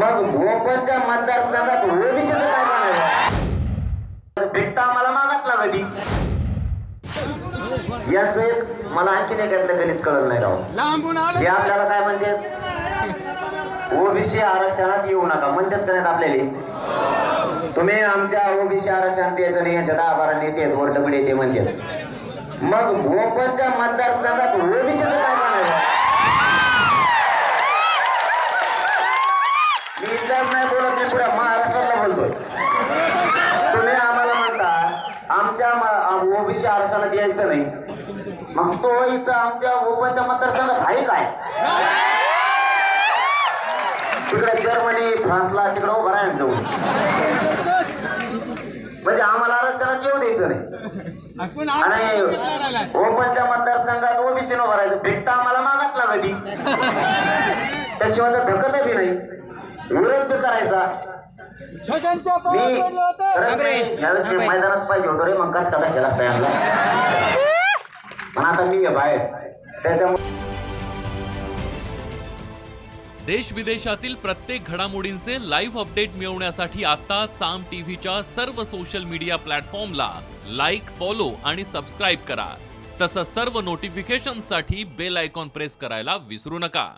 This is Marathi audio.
मग भोपनच्या मतदारसंघात ओबीसीचं काय करणार भिकटा आम्हाला मागाच लागली याचं एक मला आणखीन एक यातलं गणित कळलं नाही राव. हे आपल्याला काय म्हणते? ओबीसी आरक्षणात येऊ नका. म्हणतात का नाहीत आपल्याला? तुम्ही आमच्या ओबीसी आरक्षणात यायचं नाही यांच्या दहा बारा नेते आहेत वरटकडे येते म्हणतात. मग भोपनच्या मतदारसंघात राज्यात नाही बोलत मी पुऱ्या महाराष्ट्राला बोलतोय. तुम्ही आम्हाला म्हणता आमच्या ओबीसी आरक्षणात यायचं नाही. मग तो इथं आमच्या ओपनच्या मतदारसंघात आहे काय? तिकडे जर्मनी फ्रान्सला तिकडे उभा राहायला जाऊ म्हणजे आम्हाला आरक्षणात येऊ द्यायचं नाही. आणि ओपनच्या मतदारसंघात ओबीसी न भरायचं भेटता आम्हाला मागाच लागली त्याशिवाय तर धकत बी नाही. विरोध करायचा? मी मैदानात पाहिजे होतो रे मग कसा केला असता यांना पण आता मी आहे बाहेर. त्याच्यामुळे देश विदेशातील प्रत्येक घडामोडींचे लाईव्ह अपडेट मिळवण्यासाठी आता साम टीव्हीच्या सर्व सोशल मीडिया प्लॅटफॉर्मला लाईक फॉलो आणि सबस्क्राईब करा. तसंच सर्व नोटिफिकेशनसाठी बेल आयकॉन प्रेस करायला विसरू नका.